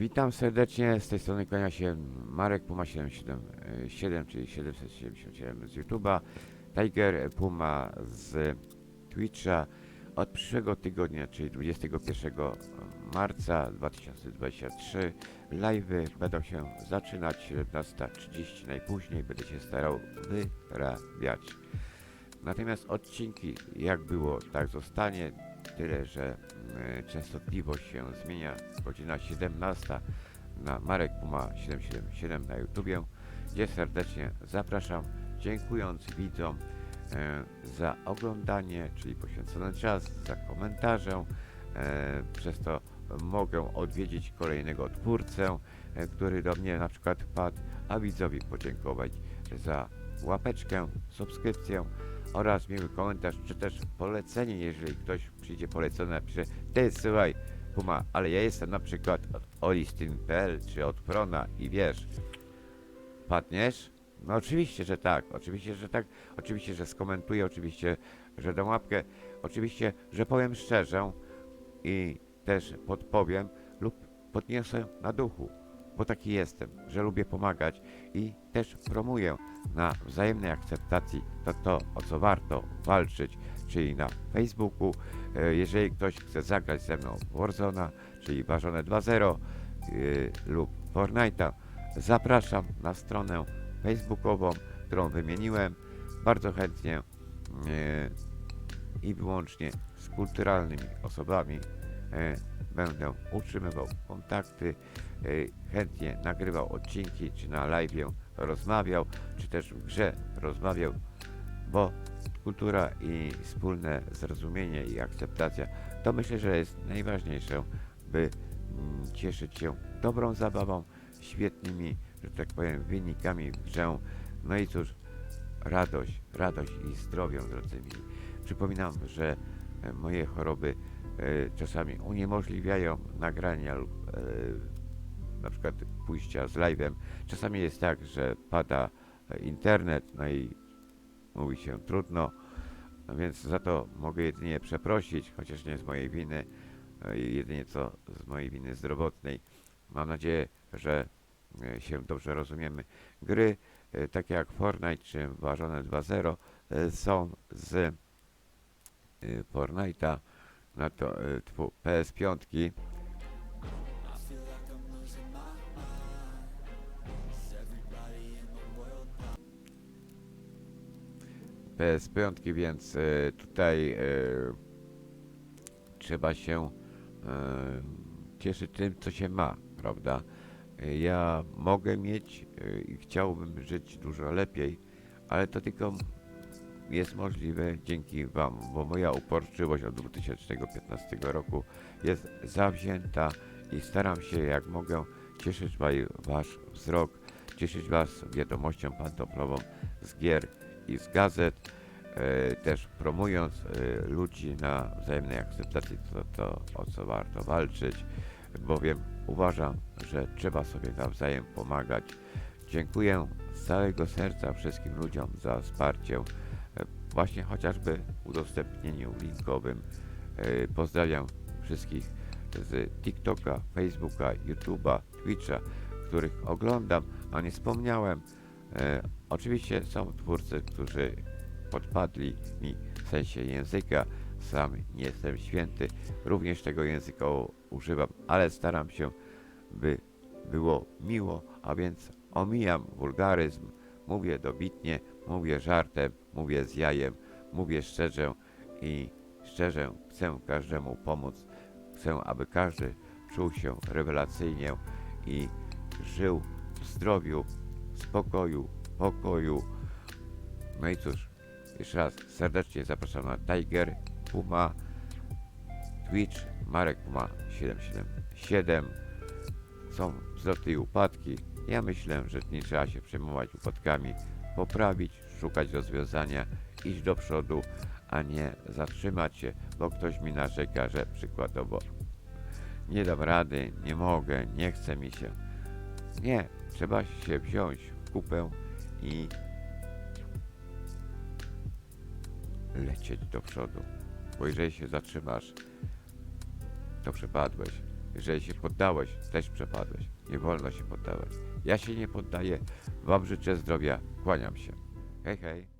Witam serdecznie, z tej strony kłania się Marek Puma 777, czyli 777 z YouTube'a, Tiger Puma z Twitcha. Od przyszłego tygodnia, czyli 21 marca 2023, live'y będą się zaczynać 17.30 najpóźniej, będę się starał wyrabiać. Natomiast odcinki jak było, tak zostanie, tyle że e, częstotliwość się zmienia, godzina 17 na Marek Puma 777 na YouTubie, gdzie serdecznie zapraszam, dziękując widzom e, za oglądanie, czyli poświęcony czas, za komentarze, e, przez to mogę odwiedzić kolejnego twórcę, który do mnie na przykład wpadł, a widzowi podziękować za łapeczkę, subskrypcję oraz miły komentarz, czy też polecenie, jeżeli ktoś przyjdzie polecony, napisze Ty, słuchaj, Puma, ale ja jestem na przykład od olistin.pl czy od Prona i wiesz, padniesz? No oczywiście, że tak, oczywiście, że tak, oczywiście, że skomentuję, oczywiście, że dam łapkę, oczywiście, że powiem szczerze i też podpowiem lub podniosę na duchu, bo taki jestem, że lubię pomagać i też promuję na wzajemnej akceptacji to to, o co warto walczyć, czyli na Facebooku. E, Jeżeli ktoś chce zagrać ze mną Warzona, czyli Ważone 2.0 yy, lub Fortnite'a, zapraszam na stronę facebookową, którą wymieniłem. Bardzo chętnie yy, i wyłącznie z kulturalnymi osobami e, będę utrzymywał kontakty, e, chętnie nagrywał odcinki, czy na live rozmawiał, czy też w grze rozmawiał, bo kultura i wspólne zrozumienie i akceptacja to myślę, że jest najważniejsze, by mm, cieszyć się dobrą zabawą, świetnymi, że tak powiem, wynikami w grze. No i cóż, radość, radość i zdrowie, drodzy mili. Przypominam, że moje choroby e, czasami uniemożliwiają nagrania lub e, na przykład pójścia z live'em. Czasami jest tak, że pada e, internet, no i mówi się trudno, no więc za to mogę jedynie przeprosić, chociaż nie z mojej winy, e, jedynie co z mojej winy zdrowotnej. Mam nadzieję, że e, się dobrze rozumiemy. Gry e, takie jak Fortnite czy Ważone 2.0 e, są z e, Fortnite'a na to e, tfu, PS5 PS5, więc e, tutaj e, trzeba się cieszyć tym, co się ma, prawda? Ja mogę mieć i chciałbym żyć dużo lepiej, ale to tylko jest możliwe dzięki Wam, bo moja uporczywość od 2015 roku jest zawzięta i staram się jak mogę cieszyć wa- Wasz wzrok, cieszyć Was wiadomością pantoflową z gier i z gazet, e, też promując e, ludzi na wzajemnej akceptacji, to, to o co warto walczyć, bowiem uważam, że trzeba sobie nawzajem pomagać. Dziękuję z całego serca wszystkim ludziom za wsparcie, właśnie chociażby udostępnieniu linkowym. E, Pozdrawiam wszystkich z TikToka, Facebooka, YouTube'a, Twitcha, których oglądam, a nie wspomniałem. E, oczywiście są twórcy, którzy podpadli mi w sensie języka. Sam nie jestem święty, również tego języka używam, ale staram się, by było miło, a więc omijam wulgaryzm, mówię dobitnie, mówię żartem, mówię z jajem, mówię szczerze i szczerze chcę każdemu pomóc. Chcę, aby każdy czuł się rewelacyjnie i żył w zdrowiu, spokoju, pokoju. No i cóż, jeszcze raz serdecznie zapraszam na Tiger, Puma, Twitch, Marek Puma 777. Są wzloty i upadki. Ja myślę, że nie trzeba się przejmować upadkami, poprawić, szukać rozwiązania, iść do przodu, a nie zatrzymać się, bo ktoś mi narzeka, że przykładowo nie dam rady, nie mogę, nie chce mi się. Nie, trzeba się wziąć w kupę i lecieć do przodu. Bo jeżeli się zatrzymasz, to przepadłeś. Jeżeli się poddałeś, też przepadłeś. Nie wolno się poddawać. Ja się nie poddaję. Wam życzę zdrowia. Kłaniam się. Hej, hej.